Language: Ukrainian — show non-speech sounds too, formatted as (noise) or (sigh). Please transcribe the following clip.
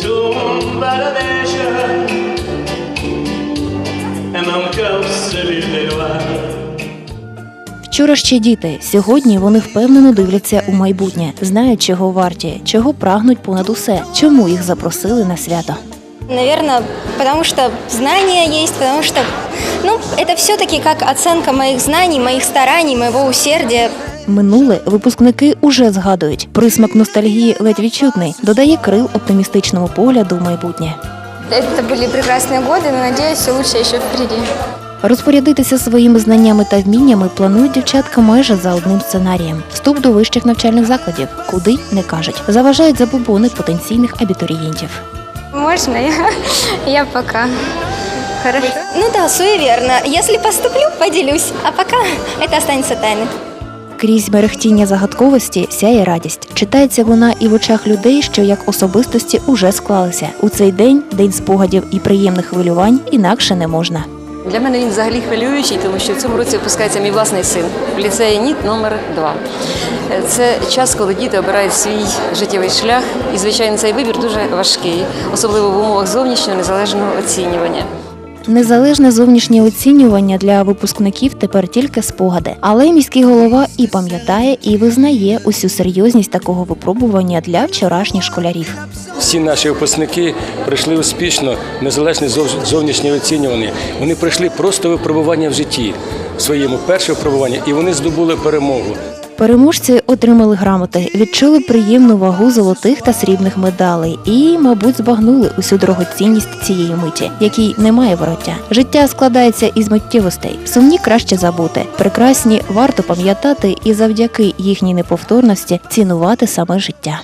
tu Вчора ще діти. Сьогодні вони впевнено дивляться у майбутнє, знають, чого варті, чого прагнуть понад усе, чому їх запросили на свято. Наверное, потому что знания есть, потому что, ну, это все-таки как оценка моих знаний, моих стараний, моего усердия. Минуле випускники уже згадують. Присмак ностальгії ледь відчутний, додає крил оптимістичному погляду в майбутнє. Это были прекрасные годы, но надеюсь, все лучше еще впереди. Розпорядитися своїми знаннями та вміннями планують дівчатка майже за одним сценарієм: вступ до вищих навчальних закладів, куди не кажуть, заважають забобони потенційних абітурієнтів. Можно я? (laughs) Я пока. Хорошо. Ну да, суеверно. Если поступлю, поделюсь. А пока это останется тайной. Крізь мерехтіння загадковості сяє радість. Читається вона і в очах людей, що як особистості уже склалися. У цей день день спогадів і приємних хвилювань інакше не можна. Для мене він взагалі хвилюючий, тому що в цьому році випускається мій власний син. В ліцеї НІТ номер 2 Це час, коли діти обирають свій життєвий шлях, і звичайно цей вибір дуже важкий, особливо в умовах зовнішнього незалежного оцінювання. Незалежне зовнішнє оцінювання для випускників тепер тільки спогади. Але міський голова і пам'ятає, і визнає усю серйозність такого випробування для вчорашніх школярів. Всі наші випускники пройшли успішно, незалежне зов- зовнішнє оцінювання. Вони пройшли просто випробування в житті, своєму перше випробування, і вони здобули перемогу. Переможці отримали грамоти, відчули приємну вагу золотих та срібних медалей і, мабуть, збагнули усю дорогоцінність цієї миті, якій немає вороття. Життя складається із миттєвостей. Сумні краще забути. Прекрасні варто пам'ятати і завдяки їхній неповторності цінувати саме життя.